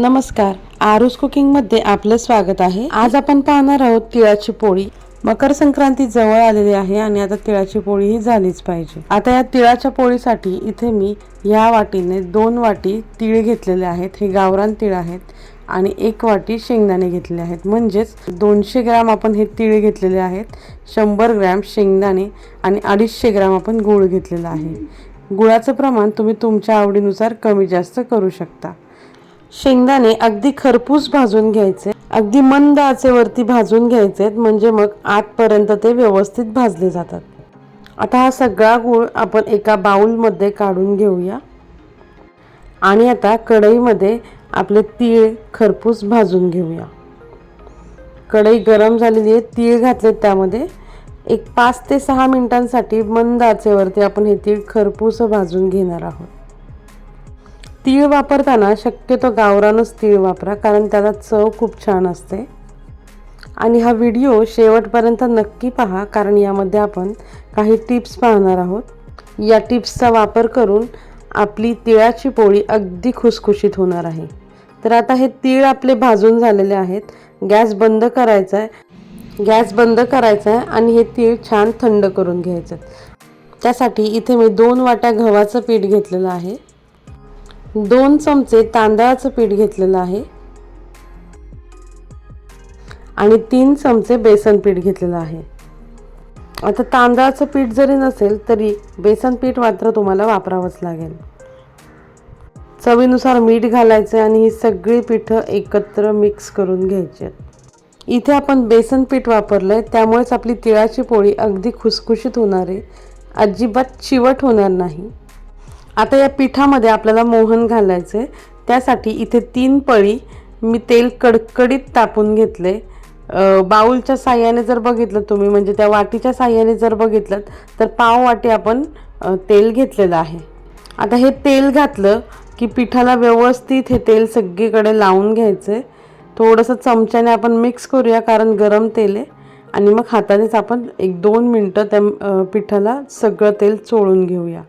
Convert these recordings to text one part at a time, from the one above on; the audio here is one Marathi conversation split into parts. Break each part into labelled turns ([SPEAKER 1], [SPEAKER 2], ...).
[SPEAKER 1] नमस्कार. आरुस कुकिंगमध्ये आपलं स्वागत आहे. आज आपण पाहणार आहोत तिळाची पोळी. मकर संक्रांती जवळ आलेली आहे आणि आता तिळाची पोळी ही झालीच पाहिजे. आता या तिळाच्या पोळीसाठी इथे मी ह्या वाटीने दोन वाटी तीळ घेतलेले आहेत. हे गावरान तीळ आहेत आणि एक वाटी शेंगदाणे घेतलेले आहेत. म्हणजेच दोनशे ग्राम आपण हे तीळ घेतलेले आहेत. शंभर ग्रॅम शेंगदाणे आणि अडीचशे ग्राम आपण गूळ घेतलेला आहे. गुळाचं प्रमाण तुम्ही तुमच्या आवडीनुसार कमी जास्त करू शकता. शेंगदाणे अगदी खरपूस भाजून घ्यायचे. अगदी मंद आचेवरती भाजून घ्यायचे म्हणजे मग आतपर्यंत ते व्यवस्थित भाजले जातात. आता हा सगळा गूळ आपण एका बाऊलमध्ये काढून घेऊया. आणि आता कढईमध्ये आपले तीळ खरपूस भाजून घेऊया. कढई गरम झालेली आहे तीळ घातलेत त्यामध्ये. एक पाच ते सहा मिनिटांसाठी मंद आचेवरती आपण हे तीळ खरपूस भाजून घेणार आहोत. तीळ वापरताना शक्यतो गावरानच तीळ वापरा कारण त्याला चव खूप छान असते. आणि हा व्हिडिओ शेवटपर्यंत नक्की पहा कारण यामध्ये आपण काही टिप्स पाहणार आहोत. या टिप्सचा वापर करून आपली तिळाची पोळी अगदी खुसखुशीत होणार आहे. तर आता हे तीळ आपले भाजून झालेले आहेत. गॅस बंद करायचा आहे गॅस बंद करायचा आहे आणि हे तीळ छान थंड करून घ्यायचं त्यासाठी इथे मी दोन वाट्या गव्हाचं पीठ घेतलेलं आहे. दोन चमचे तांदळाचं पीठ घेतलेलं आहे. आणि तीन चमचे बेसन पीठ घेतलेलं आहे. आता तांदळाचं पीठ जरी नसेल तरी बेसन पीठ मात्र तुम्हाला वापरावंच लागेल. चवीनुसार मीठ घालायचं आणि ही सगळी पिठं एकत्र मिक्स करून घ्यायची इथे आपण बेसन पीठ वापरलं आहे त्यामुळेच आपली तिळाची पोळी अगदी खुसखुशीत होणार आहे. अजिबात चिवट होणार नाही. आता या पिठामध्ये आपल्याला मोहन घालायचं आहे त्यासाठी इथे तीन पळी मी तेल कडकडीत तापून घेतले बाऊलच्या साह्याने जर बघितलं तुम्ही म्हणजे त्या वाटीच्या साह्याने जर बघितलं तर पाव वाटी आपण तेल घेतलेलं आहे. आता हे तेल घातलं की पिठाला व्यवस्थित हे तेल सगळीकडे लावून घ्यायचं आहे थोडंसं चमच्याने आपण मिक्स करूया कारण गरम तेल आहे. आणि मग हातानेच आपण एक दोन मिनटं त्या पिठाला सगळं तेल चोळून घेऊया.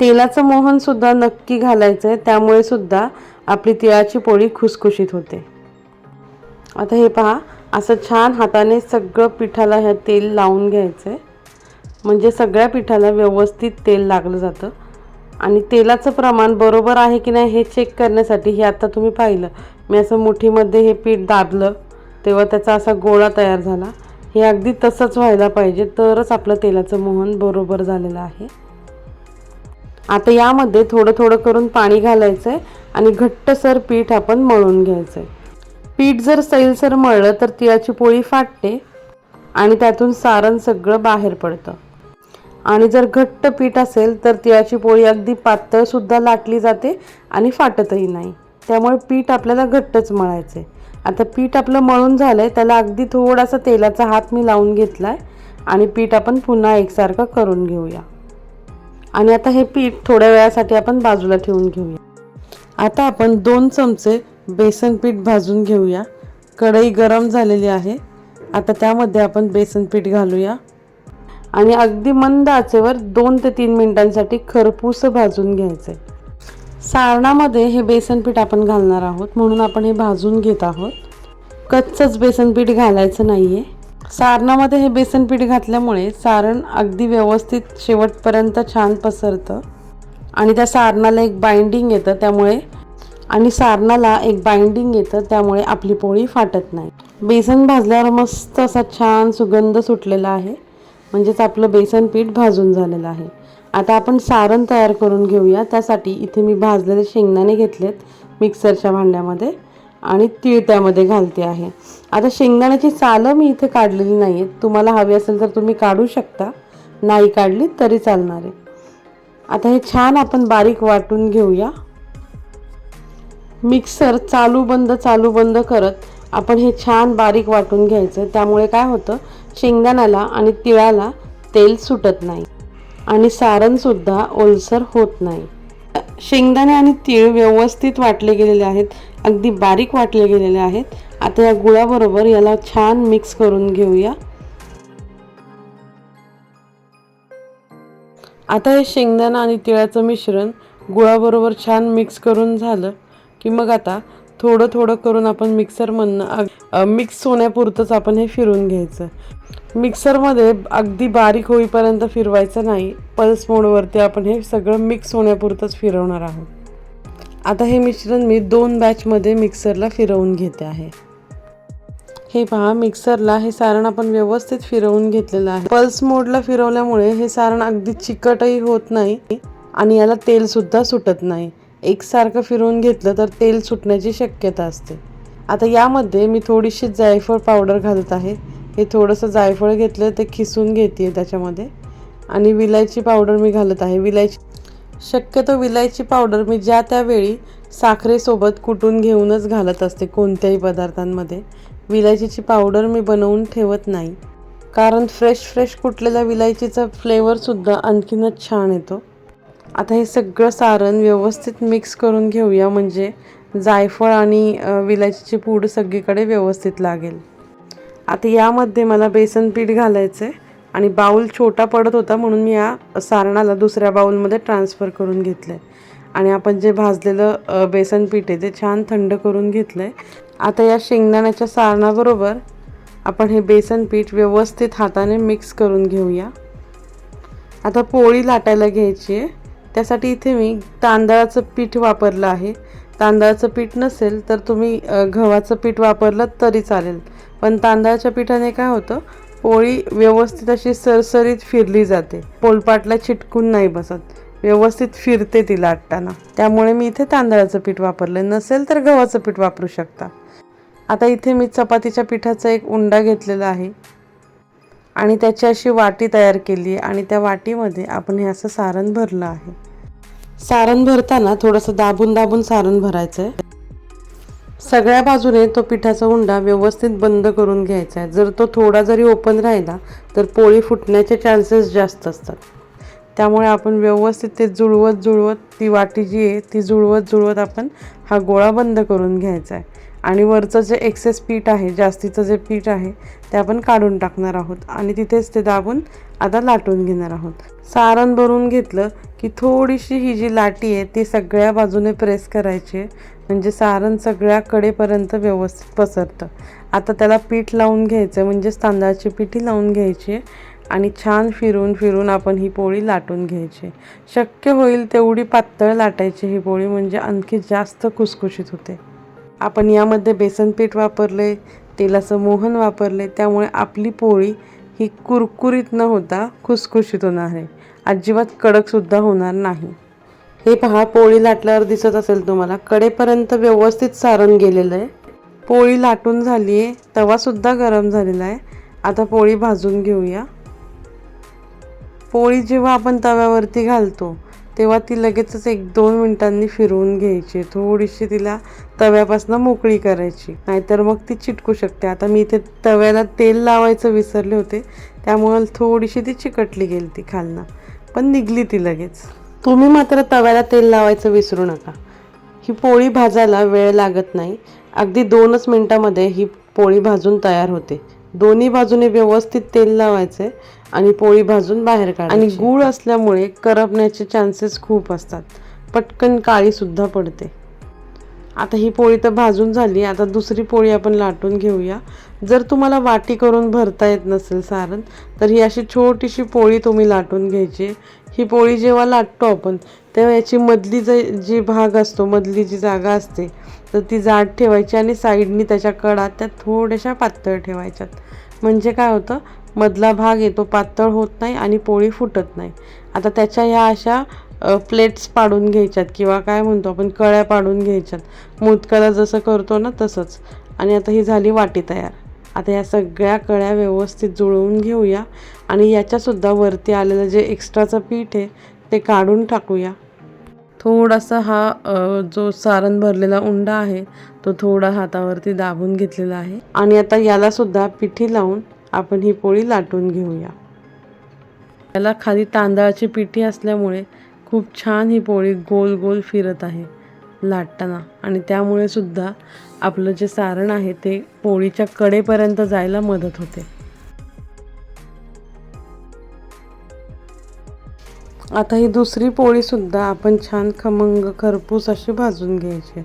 [SPEAKER 1] तेलाचं मोहन सुद्धा नक्की घालायचं आहे त्यामुळे सुद्धा आपली तिळाची पोळी खुसखुशीत होते. आता हे पहा असं छान हाताने सगळं पिठाला ह्या तेल लावून घ्यायचं आहे म्हणजे सगळ्या पिठाला व्यवस्थित तेल लागलं जातं. आणि तेलाचं प्रमाण बरोबर आहे की नाही हे चेक करण्यासाठी हे आता तुम्ही पाहिलं. मी असं मुठीमध्ये हे पीठ दाबलं तेव्हा त्याचा असा गोळा तयार झाला. हे अगदी तसंच व्हायला पाहिजे तरच आपलं तेलाचं मोहन बरोबर झालेलं आहे. आता यामध्ये थोडं थोडं करून पाणी घालायचं आहे आणि घट्टसर पीठ आपण मळून घ्यायचं आहे पीठ जर सैलसर मळलं तर तिळाची पोळी फाटते आणि त्यातून सारण सगळं बाहेर पडतं. आणि जर घट्ट पीठ असेल तर तिळाची पोळी अगदी पातळसुद्धा लाटली जाते आणि फाटतही नाही. त्यामुळे पीठ आपल्याला घट्टच मळायचं आहे आता पीठ आपलं मळून झालं आहे त्याला अगदी थोडासा तेलाचा हात मी लावून घेतला आहे आणि पीठ आपण पुन्हा एकसारखं करून घेऊया. आणि आता हे पीठ थोड्या वेळासाठी आपण बाजूला ठेवून घेऊया. आता आपण दोन चमचे बेसन पीठ भाजून घेऊया. कढई गरम झालेली आहे. आता त्यामध्ये आपण बेसन पीठ घालूया. आणि अगदी मंद आचेवर दोन ते तीन मिनिटांसाठी खरपूस भाजून घ्यायचं. आहे सारणामध्ये हे बेसन पीठ आपण घालणार आहोत. म्हणून आपण हे भाजून घेत आहोत. कच्चंच बेसन पीठ घालायचं नाही आहे सारणामध्ये हे बेसन पीठ घातल्यामुळे सारण अगदी व्यवस्थित शेवटपर्यंत छान पसरतं. आणि त्या सारणाला एक बाइंडिंग येतं त्यामुळे आणि सारणाला एक बाइंडिंग येतं त्यामुळे आपली पोळी फाटत नाही. बेसन भाजल्यावर मस्त असा छान सुगंध सुटलेला आहे. म्हणजेच आपलं बेसन पीठ भाजून झालेलं आहे. आता आपण सारण तयार करून घेऊया. त्यासाठी इथे मी भाजलेले शेंगदाणे घेतलेत मिक्सरच्या भांड्यामध्ये. आणि तीळ त्यामध्ये घालते आहे. आता शेंगदाण्याची सालं मी इथे काढलेली नाही आहेत तुम्हाला हवी असेल तर तुम्ही काढू शकता. नाही काढली तरी चालणार आहे. आता हे छान आपण बारीक वाटून घेऊया. मिक्सर चालू बंद चालू बंद करत आपण हे छान बारीक वाटून घ्यायचं. त्यामुळे काय होतं? शेंगदाण्याला आणि तिळाला तेल सुटत नाही. आणि सारणसुद्धा ओलसर होत नाही. शेंगदाणे आणि तीळ व्यवस्थित वाटले गेलेले आहेत. अगदी बारीक वाटले गेलेले आहेत. आता या गुळाबरोबर याला छान मिक्स करून घेऊया. आता हे शेंगदाणा आणि तिळाचं मिश्रण गुळाबरोबर छान मिक्स करून झालं की मग आता थोडं थोडं करून आपण मिक्सरमधनं मिक्स होण्यापुरतंच आपण हे फिरून घ्यायचं. मिक्सरमध्ये अगदी बारीक होईपर्यंत फिरवायचं नाही. पल्स मोडवरती आपण हे सगळं मिक्स होण्यापुरतंच फिरवणार आहोत. आता हे मिश्रण मी दोन बॅचमध्ये मिक्सरला फिरवून घेते आहे. हे पहा मिक्सरला हे सारण आपण व्यवस्थित फिरवून घेतलेलं आहे. पल्स मोडला फिरवल्यामुळे हे सारण अगदी चिकटही होत नाही आणि याला तेल सुद्धा सुटत नाही. एकसारखं फिरवून घेतलं तर तेल सुटण्याची शक्यता असते. आता यामध्ये मी थोडीशी जायफळ पावडर घालत आहे. हे थोडंसं जायफळ घेतलं ते खिसून घेते त्याच्यामध्ये. आणि विलायची पावडर मी घालत आहे. विलायची शक्यतो विलायची पावडर मी ज्या त्यावेळी साखरेसोबत कुटून घेऊनच घालत असते कोणत्याही पदार्थांमध्ये विलायचीची पावडर मी बनवून ठेवत नाही. कारण फ्रेश फ्रेश कुटलेल्या विलायचीचा फ्लेवरसुद्धा आणखीनच छान येतो. आता हे सगळं सारण व्यवस्थित मिक्स करून घेऊया. म्हणजे जायफळ आणि विलायचीची पूड सगळीकडे व्यवस्थित लागेल. आता यामध्ये मला बेसन पीठ घालायचं आहे आणि बाऊल छोटा पडत होता म्हणून मी या सारणाला दुसऱ्या बाऊलमध्ये ट्रान्सफर करून घेतलं आहे आणि आपण जे भाजलेलं बेसन पीठ आहे ते छान थंड करून घेतलं आहे आता या शेंगदाण्याच्या सारणाबरोबर आपण हे बेसन पीठ व्यवस्थित हाताने मिक्स करून घेऊया. आता पोळी लाटायला घ्यायची आहे. त्यासाठी इथे मी तांदळाचं पीठ वापरलं आहे. तांदळाचं पीठ नसेल तर तुम्ही गव्हाचं पीठ वापरलं तरी चालेल. पण तांदळाच्या पिठाने काय होतं पोळी व्यवस्थित अशी सरसरीत फिरली जाते. पोलपाटला चिटकून नाही बसत. व्यवस्थित फिरते ती लाटताना. त्यामुळे मी इथे तांदळाचं पीठ वापरलं. नसेल तर गव्हाचं पीठ वापरू शकता. आता इथे मी चपातीच्या पिठाचा एक उंडा घेतलेला आहे. आणि त्याची अशी वाटी तयार केली आणि त्या वाटीमध्ये आपण हे असं सारण भरलं आहे. सारण भरताना थोडंसं दाबून दाबून सारण भरायचं आहे सगळ्या बाजूने तो पिठाचा उंडा व्यवस्थित बंद करून घ्यायचा आहे. जर तो थोडा जरी ओपन राहिला तर पोळी फुटण्याचे चान्सेस जास्त असतात. त्यामुळे आपण व्यवस्थित ते जुळवत जुळवत ती वाटी जी आहे ती जुळवत जुळवत आपण हा गोळा बंद करून घ्यायचा आहे. आणि वरचं जे एक्सेस पीठ आहे जास्तीचं जे पीठ आहे ते आपण काढून टाकणार आहोत. आणि तिथेच ते दाबून आता लाटून घेणार आहोत. सारण भरून घेतलं की थोडीशी ही जी लाटी आहे ती सगळ्या बाजूने प्रेस करायची आहे. म्हणजे सारण सगळ्या कडेपर्यंत व्यवस्थित पसरतं. आता त्याला पीठ लावून घ्यायचं म्हणजेच तांदळाची पिठी लावून घ्यायची आहे. आणि छान फिरून फिरून आपण ही पोळी लाटून घ्यायची शक्य होईल तेवढी पातळ लाटायची ही पोळी म्हणजे आणखी जास्त खुसखुशीत होते. आपण यामध्ये बेसन पीठ वापरले तेलाचं मोहन वापरले त्यामुळे आपली पोळी ही कुरकुरीत न होता खुसखुशीत होणार आहे. अजिबात कडकसुद्धा होणार नाही. हे पहा पोळी लाटल्यावर दिसत असेल तुम्हाला कडेपर्यंत व्यवस्थित सारण गेलेलं आहे. पोळी लाटून झाली आहे तवासुद्धा गरम झालेला आहे. आता पोळी भाजून घेऊया. पोळी जेव्हा आपण तव्यावरती घालतो तेव्हा ती लगेचच एक दोन मिनिटांनी फिरवून घ्यायची. थोडीशी तिला तव्यापासून मोकळी करायची. नाहीतर मग ती चिटकू शकते. आता मी इथे तव्याला तेल लावायचं विसरले होते. त्यामुळे थोडीशी ती चिकटली गेली ती खालनं. पण निघली ती लगेच. तुम्ही मात्र तव्याला तेल लावायचं विसरू नका. ही पोळी भाजायला वेळ लागत नाही. अगदी दोनच मिनटामध्ये ही पोळी भाजून तयार होते. दोन्ही बाजूने व्यवस्थित तेल लावायचे आणि पोळी भाजून बाहेर काढ आणि गूळ असल्यामुळे करपण्याचे चान्सेस खूप असतात. पटकन काळीसुद्धा पडते. आता ही पोळी तर भाजून झाली. आता दुसरी पोळी आपण लाटून घेऊया. जर तुम्हाला वाटी करून भरता येत नसेल सारण तर ही अशी छोटीशी पोळी तुम्ही लाटून घ्यायची. ही पोळी जेव्हा लाटतो आपण तेव्हा याची मधली जे जी भाग असतो मधली जी जागा असते तर ती जाड ठेवायची आणि साईडनी त्याच्या कडा त्या थोड्याशा पातळ ठेवायच्यात. म्हणजे काय होतं? मधला भाग येतो पातळ होत नाही आणि पोळी फुटत नाही. आता त्याच्या ह्या अशा प्लेट्स पाडून घ्यायच्यात किंवा काय म्हणतो आपण कळ्या पाडून घ्यायच्यात. मोदकाला जसं करतो ना तसंच. आणि आता ही झाली वाटी तयार. आता या सगळ्या कळ्या व्यवस्थित जुळवून घेऊया आणि याच्यासुद्धा वरती आलेलं जे एक्स्ट्राचं पीठ आहे ते काढून टाकूया. थोडासा हा जो सारण भरलेला उंडा आहे तो थोडा हातावरती दाबून घेतलेला आहे. आणि आता याला सुद्धा पिठी लावून आपण ही पोळी लाटून घेऊया. याला खाली तांदळाची पिठी असल्यामुळे खूप छान ही पोळी गोल गोल फिरत आहे लाटताना. आणि त्यामुळे सुद्धा आपलं जे सारण आहे ते पोळीच्या कडेपर्यंत जायला मदत होते. आता ही दुसरी पोळीसुद्धा आपण छान खमंग खरपूस अशी भाजून घ्यायची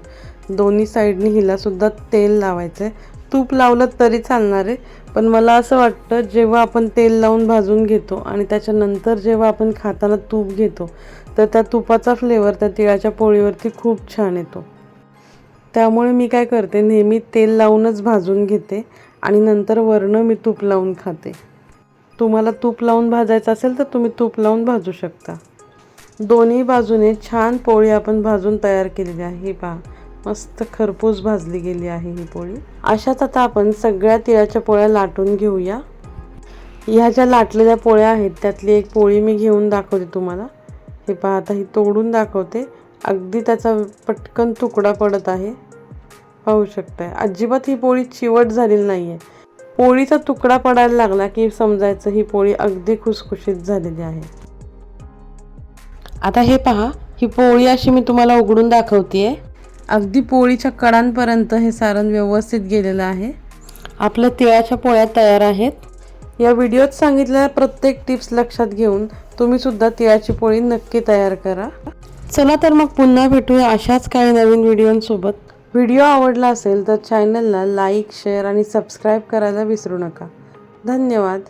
[SPEAKER 1] दोन्ही साईडनी हिलासुद्धा तेल लावायचं आहे तूप लावलं तरी चालणार आहे पण मला असं वाटतं जेव्हा आपण तेल लावून भाजून घेतो आणि त्याच्यानंतर जेव्हा आपण खाताना तूप घेतो तर त्या तुपाचा फ्लेवर त्या तिळाच्या पोळीवरती खूप छान येतो. त्यामुळे मी काय करते नेहमी तेल लावूनच भाजून घेते आणि नंतर वरनं मी तूप लावून खाते. तुम्हाला तूप लावून भाजायचं असेल तर तुम्ही तूप लावून भाजू शकता. दोन्ही बाजूने छान पोळी आपण भाजून तयार केलेली आहे. ही पहा मस्त खरपूस भाजली गेली आहे ही पोळी. अशाच आता आपण सगळ्या तिळाच्या पोळ्या लाटून घेऊया. ह्या ज्या लाटलेल्या पोळ्या आहेत त्यातली एक पोळी मी घेऊन दाखवते तुम्हाला. हे पहा आता ही तोडून दाखवते. अगदी त्याचा पटकन तुकडा पडत आहे. पाहू शकताय. अजिबात ही पोळी चिवट झालेली नाही आहे पोळीचा तुकडा पडायला लागला की समजायचं ही पोळी अगदी खुसखुशीत झालेली आहे. आता हे पहा ही पोळी अशी मी तुम्हाला उघडून दाखवते अगदी पोळीच्या कडांपर्यंत हे सारण व्यवस्थित गेलेलं आहे. आपल्या तिळाच्या पोळ्या तयार आहेत. या व्हिडिओत सांगितलेल्या प्रत्येक टिप्स लक्षात घेऊन तुम्ही सुद्धा तिळाची पोळी नक्की तयार करा. चला तर मग पुन्हा भेटूया अशाच काही नवीन व्हिडिओंसोबत. व्हिडिओ आवडला असेल तर चॅनलला लाईक शेअर आणि सबस्क्राईब करायला विसरू नका. धन्यवाद.